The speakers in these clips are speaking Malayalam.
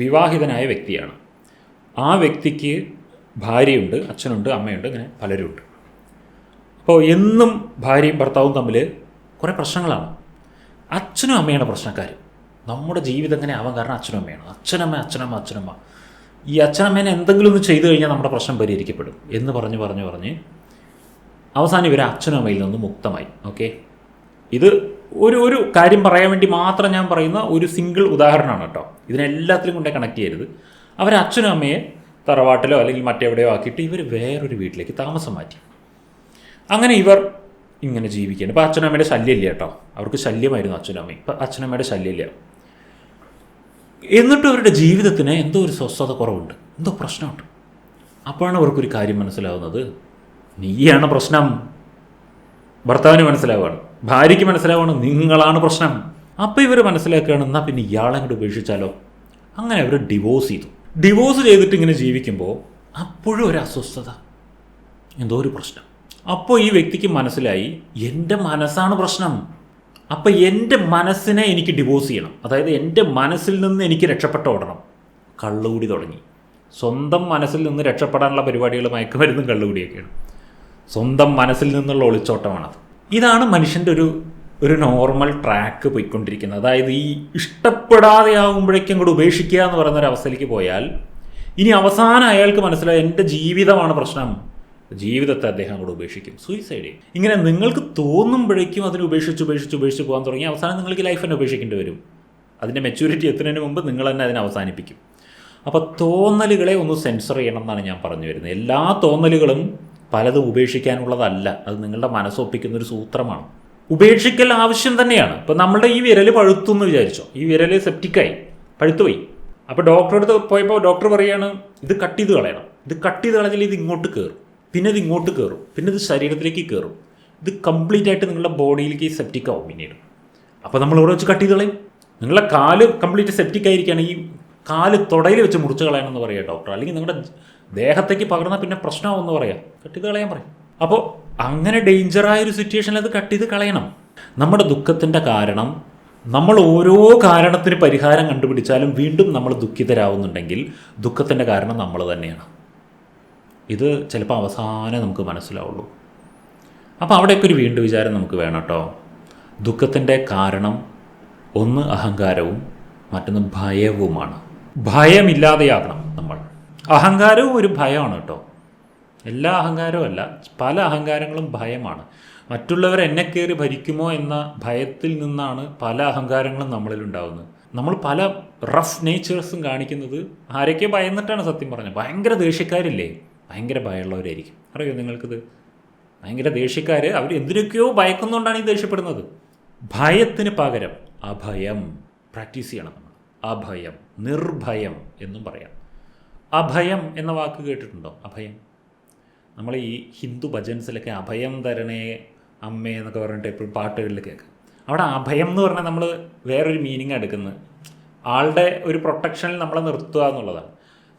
വിവാഹിതനായ വ്യക്തിയാണ്. ആ വ്യക്തിക്ക് ഭാര്യയുണ്ട് അച്ഛനുണ്ട് അമ്മയുണ്ട് ഇങ്ങനെ പലരുമുണ്ട്. അപ്പോൾ എന്നും ഭാര്യയും ഭർത്താവും തമ്മിൽ കുറേ പ്രശ്നങ്ങളാണ്. അച്ഛനും അമ്മയാണ് പ്രശ്നക്കാർ നമ്മുടെ ജീവിതം എങ്ങനെ ആവാൻ കാരണം അച്ഛനും അമ്മയാണ്. അച്ഛനമ്മ അച്ഛനമ്മ അച്ഛനമ്മ. ഈ അച്ഛനമ്മേനെ എന്തെങ്കിലും ഒന്ന് ചെയ്തു കഴിഞ്ഞാൽ നമ്മുടെ പ്രശ്നം പരിഹരിക്കപ്പെടും എന്ന് പറഞ്ഞ് പറഞ്ഞ് പറഞ്ഞ് അവസാനം ഇവർ അച്ഛനും അമ്മയിൽ നിന്ന് മുക്തമായി. ഓക്കെ? ഇത് ഒരു ഒരു കാര്യം പറയാൻ വേണ്ടി മാത്രം ഞാൻ പറയുന്ന ഒരു സിംഗിൾ ഉദാഹരണമാണ് കേട്ടോ. ഇതിനെല്ലാത്തിലും കൊണ്ടേ കണക്ട് ചെയ്യരുത്. അവർ അച്ഛനും അമ്മയെ തറവാട്ടിലോ അല്ലെങ്കിൽ മറ്റെവിടെയോ ആക്കിയിട്ട് ഇവർ വേറൊരു വീട്ടിലേക്ക് താമസം മാറ്റി. അങ്ങനെ ഇവർ ഇങ്ങനെ ജീവിക്കുകയാണ്. ഇപ്പോൾ അച്ഛനമ്മയുടെ ശല്യമില്ല കേട്ടോ. അവർക്ക് ശല്യമായിരുന്നു അച്ഛനമ്മയും ഇപ്പം അച്ഛനമ്മയുടെ ശല്യമില്ല. എന്നിട്ടും അവരുടെ ജീവിതത്തിന് എന്തോ ഒരു സ്വസ്ഥത കുറവുണ്ട്. എന്തോ പ്രശ്നമുണ്ട്. അപ്പോഴാണ് അവർക്കൊരു കാര്യം മനസ്സിലാവുന്നത്. നീയാണ് പ്രശ്നം. ഭർത്താവിന് മനസ്സിലാവുകയാണ്. ഭാര്യയ്ക്ക് മനസ്സിലാവണം നിങ്ങളാണ് പ്രശ്നം. അപ്പോൾ ഇവർ മനസ്സിലാക്കുകയാണ് എന്നാൽ പിന്നെ ഇയാളെ കൂടെ ഉപേക്ഷിച്ചാലോ? അങ്ങനെ അവർ ഡിവോഴ്സ് ചെയ്തു. ഡിവോഴ്സ് ചെയ്തിട്ട് ഇങ്ങനെ ജീവിക്കുമ്പോൾ അപ്പോഴും ഒരു അസ്വസ്ഥത എന്തോ ഒരു പ്രശ്നം. അപ്പോൾ ഈ വ്യക്തിക്ക് മനസ്സിലായി എന്റെ മനസ്സാണ് പ്രശ്നം. അപ്പോൾ എന്റെ മനസ്സിനെ എനിക്ക് ഡിവോഴ്സ് ചെയ്യണം. അതായത് എന്റെ മനസ്സിൽ നിന്ന് എനിക്ക് രക്ഷപ്പെട്ട ഓടണം കള്ളുകൂടി തുടങ്ങി. സ്വന്തം മനസ്സിൽ നിന്ന് രക്ഷപ്പെടാനുള്ള പരിപാടികൾ മയക്കുമരുന്നും കള്ളുകൂടിയൊക്കെയാണ്. സ്വന്തം മനസ്സിൽ നിന്നുള്ള ഒളിച്ചോട്ടമാണത്. ഇതാണ് മനുഷ്യന്റെ ഒരു ഒരു നോർമൽ ട്രാക്ക് പോയിക്കൊണ്ടിരിക്കുന്നത്. അതായത് ഈ ഇഷ്ടപ്പെടാതെ ആകുമ്പോഴേക്കും കൂടെ ഉപേക്ഷിക്കുക എന്ന് പറയുന്ന ഒരു അവസ്ഥയിലേക്ക് പോയാൽ ഇനി അവസാനം അയാൾക്ക് മനസ്സിലായി എന്റെ ജീവിതമാണ് പ്രശ്നം. ജീവിതത്തെ അദ്ദേഹം കൂടെ ഉപേക്ഷിക്കും. സൂയിസൈഡ് ചെയ്യും ഇങ്ങനെ നിങ്ങൾക്ക് തോന്നുമ്പോഴേക്കും അതിനെ ഉപേക്ഷിച്ച് ഉപേക്ഷിച്ച് ഉപേക്ഷിച്ച് പോകാൻ തുടങ്ങി. അവസാനം നിങ്ങൾക്ക് ലൈഫ് തന്നെ ഉപേക്ഷിക്കേണ്ടി വരും. അതിന്റെ മെച്യൂരിറ്റി എത്തുന്നതിന് മുമ്പ് നിങ്ങൾ തന്നെ അതിനെ അവസാനിപ്പിക്കും. അപ്പോൾ തോന്നലുകളെ ഒന്ന് സെൻസർ ചെയ്യണം എന്നാണ് ഞാൻ പറഞ്ഞു വരുന്നത്. എല്ലാ തോന്നലുകളും പലതും ഉപേക്ഷിക്കാനുള്ളതല്ല. അത് നിങ്ങളുടെ മനസ്സൊപ്പിക്കുന്ന ഒരു സൂത്രമാണ്. ഉപേക്ഷിക്കൽ ആവശ്യം തന്നെയാണ്. ഇപ്പോൾ നമ്മളുടെ ഈ വിരൽ പഴുത്തു എന്ന് വിചാരിച്ചോ. ഈ വിരൽ സെപ്റ്റിക്കായി പഴുത്തുപോയി. അപ്പോൾ ഡോക്ടറെ അടുത്ത് പോയപ്പോൾ ഡോക്ടർ പറയുകയാണ് ഇത് കട്ട് ചെയ്ത് കളയണം. ഇത് കട്ട് ചെയ്ത് കളഞ്ഞാൽ ഇത് ഇങ്ങോട്ട് കയറും പിന്നെ ഇത് ഇങ്ങോട്ട് കയറും പിന്നെ ഇത് ശരീരത്തിലേക്ക് കയറും ഇത് കംപ്ലീറ്റ് ആയിട്ട് നിങ്ങളുടെ ബോഡിയിലേക്ക് സെപ്റ്റിക് ആവും പിന്നീട്. അപ്പോൾ നമ്മൾ ഇവിടെ വെച്ച് കട്ട് ചെയ്ത് കളയും. നിങ്ങളുടെ കാൽ കംപ്ലീറ്റ് സെപ്റ്റിക് ആയിരിക്കുകയാണ്. ഈ കാൽ തുടയിൽ വെച്ച് മുറിച്ച് കളയണമെന്ന് പറയുക ഡോക്ടർ അല്ലെങ്കിൽ നിങ്ങളുടെ ദേഹത്തേക്ക് പകർന്നാൽ പിന്നെ പ്രശ്നമാവെന്ന് പറയാം. കട്ട് ചെയ്ത് കളയാൻ പറയും. അപ്പോൾ അങ്ങനെ ഡേഞ്ചറായ ഒരു സിറ്റുവേഷനിൽ അത് കട്ട് ചെയ്ത് കളയണം. നമ്മുടെ ദുഃഖത്തിന്റെ കാരണം നമ്മൾ ഓരോ കാരണത്തിന് പരിഹാരം കണ്ടുപിടിച്ചാലും വീണ്ടും നമ്മൾ ദുഃഖിതരാവുന്നുണ്ടെങ്കിൽ ദുഃഖത്തിന്റെ കാരണം നമ്മൾ തന്നെയാണ്. ഇത് ചിലപ്പോൾ അവസാനം നമുക്ക് മനസ്സിലാവുള്ളൂ. അപ്പോൾ അവിടെയൊക്കെ ഒരു വീണ്ടും വിചാരം നമുക്ക് വേണം കേട്ടോ. ദുഃഖത്തിന്റെ കാരണം ഒന്ന് അഹങ്കാരവും മറ്റൊന്ന് ഭയവുമാണ്. ഭയമില്ലാതെയാകണം നമ്മൾ. അഹങ്കാരവും ഒരു ഭയമാണ് കേട്ടോ. എല്ലാ അഹങ്കാരവും അല്ല പല അഹങ്കാരങ്ങളും ഭയമാണ്. മറ്റുള്ളവർ എന്നെ കയറി ഭരിക്കുമോ എന്ന ഭയത്തിൽ നിന്നാണ് പല അഹങ്കാരങ്ങളും നമ്മളിൽ ഉണ്ടാകുന്നത് നമ്മൾ പല റഫ് നേച്ചേഴ്സും കാണിക്കുന്നത് ആരൊക്കെ ഭയന്നിട്ടാണ് സത്യം പറഞ്ഞത്? ഭയങ്കര ദേഷ്യക്കാരില്ലേ? ഭയങ്കര ഭയമുള്ളവരായിരിക്കും. അറിയോ നിങ്ങൾക്കിത്? ഭയങ്കര ദേഷ്യക്കാർ അവർ എന്തിനൊക്കെയോ ഭയക്കുന്നുകൊണ്ടാണ് ഈ ദേഷ്യപ്പെടുന്നത്. ഭയത്തിന് പകരം അഭയം പ്രാക്ടീസ് ചെയ്യണം നമ്മൾ. അഭയം നിർഭയം എന്നും പറയാം. അഭയം എന്ന വാക്ക് കേട്ടിട്ടുണ്ടോ? അഭയം. നമ്മൾ ഈ ഹിന്ദു ഭജൻസിലൊക്കെ അഭയം തരണേ അമ്മേ എന്നൊക്കെ പറഞ്ഞിട്ട് എപ്പോഴും പാട്ടുകളിൽ കേൾക്കാം. അവിടെ അഭയം എന്ന് പറഞ്ഞാൽ നമ്മൾ വേറൊരു മീനിങ് എടുക്കുന്നത്. ആളുടെ ഒരു പ്രൊട്ടക്ഷനിൽ നമ്മളെ നിർത്തുക എന്നുള്ളതാണ്.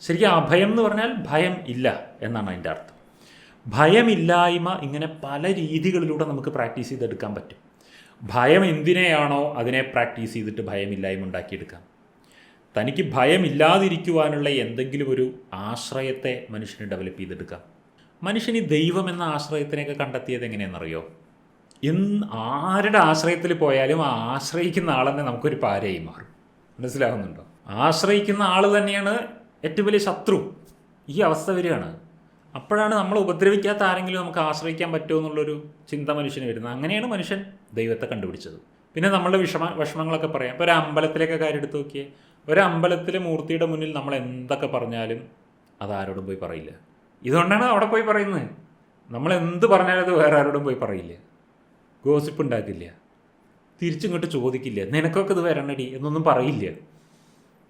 ശരിക്കും അഭയം എന്ന് പറഞ്ഞാൽ ഭയം ഇല്ല എന്നാണ് അതിന്റെ അർത്ഥം. ഭയമില്ലായ്മ ഇങ്ങനെ പല രീതികളിലൂടെ നമുക്ക് പ്രാക്ടീസ് ചെയ്തെടുക്കാൻ പറ്റും. ഭയം എന്തിനെയാണോ അതിനെ പ്രാക്ടീസ് ചെയ്തിട്ട് ഭയമില്ലായ്മ ഉണ്ടാക്കിയെടുക്കാം. തനിക്ക് ഭയമില്ലാതിരിക്കുവാനുള്ള എന്തെങ്കിലും ഒരു ആശ്രയത്തെ മനുഷ്യന് ഡെവലപ്പ് ചെയ്തെടുക്കാം. മനുഷ്യന് ദൈവം എന്ന ആശ്രയത്തിനെയൊക്കെ കണ്ടെത്തിയത് എങ്ങനെയാണെന്നറിയോ? എന്ന് ആരുടെ ആശ്രയത്തിൽ പോയാലും ആ ആശ്രയിക്കുന്ന ആളെന്നെ നമുക്കൊരു പാരയായി മാറും. മനസ്സിലാകുന്നുണ്ടോ ആശ്രയിക്കുന്ന ആൾ തന്നെയാണ് ഏറ്റവും വലിയ ശത്രു ഈ അവസ്ഥ വരികയാണ്. അപ്പോഴാണ് നമ്മൾ ഉപദ്രവിക്കാത്ത ആരെങ്കിലും നമുക്ക് ആശ്രയിക്കാൻ പറ്റുമോ എന്നുള്ളൊരു ചിന്ത മനുഷ്യന് വരുന്നത്. അങ്ങനെയാണ് മനുഷ്യൻ ദൈവത്തെ കണ്ടുപിടിച്ചത്. പിന്നെ നമ്മളുടെ വിഷമ വിഷമങ്ങളൊക്കെ പറയാം. ഇപ്പോൾ ഒരു അമ്പലത്തിലേക്ക് കാര്യം എടുത്ത് നോക്കിയേ. ഒരു അമ്പലത്തിലെ മൂർത്തിയുടെ മുന്നിൽ നമ്മൾ എന്തൊക്കെ പറഞ്ഞാലും അത് ആരോടും പോയി പറയില്ല. ഇതുകൊണ്ടാണ് അവിടെ പോയി പറയുന്നത്. നമ്മൾ എന്ത് പറഞ്ഞാലും അത് വേറെ ആരോടും പോയി പറയില്ല. ഗോസിപ്പ് ഉണ്ടാക്കില്ല. തിരിച്ചിങ്ങോട്ട് ചോദിക്കില്ല. നിനക്കൊക്കെ ഇത് വരണടി എന്നൊന്നും പറയില്ല.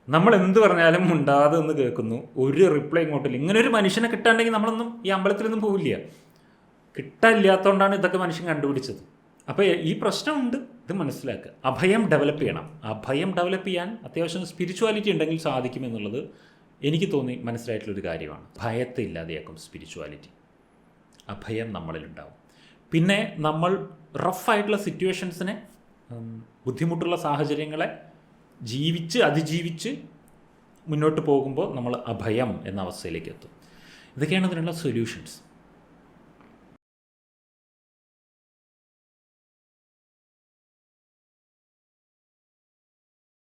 നമ്മൾ എന്ത് പറഞ്ഞാലും ഉണ്ടാതെ എന്ന് കേൾക്കുന്നു. ഒരു റിപ്ലൈ ഇങ്ങോട്ടില്ല. ഇങ്ങനെ ഒരു മനുഷ്യനെ കിട്ടാണ്ടെങ്കിൽ നമ്മളൊന്നും ഈ അമ്പലത്തിലൊന്നും പോവില്ല. കിട്ടാനില്ലാത്തതുകൊണ്ടാണ് ഇതൊക്കെ മനുഷ്യൻ കണ്ടുപിടിച്ചത്. അപ്പോൾ ഈ പ്രശ്നമുണ്ട്. ഇത് മനസ്സിലാക്കുക. അഭയം ഡെവലപ്പ് ചെയ്യണം. അഭയം ഡെവലപ്പ് ചെയ്യാൻ അത്യാവശ്യം സ്പിരിച്വാലിറ്റി ഉണ്ടെങ്കിൽ സാധിക്കും എന്നുള്ളത് എനിക്ക് തോന്നി മനസ്സിലായിട്ടുള്ളൊരു കാര്യമാണ്. ഭയത്തെ ഇല്ലാതെയാക്കും സ്പിരിച്വാലിറ്റി അഭയം നമ്മളിലുണ്ടാവും. പിന്നെ നമ്മൾ റഫായിട്ടുള്ള സിറ്റുവേഷൻസിനെ ബുദ്ധിമുട്ടുള്ള സാഹചര്യങ്ങളെ ജീവിച്ച് അതിജീവിച്ച് മുന്നോട്ട് പോകുമ്പോൾ നമ്മൾ അഭയം എന്ന അവസ്ഥയിലേക്ക് എത്തും. ഇതൊക്കെയാണ് അതിനുള്ള സൊല്യൂഷൻസ്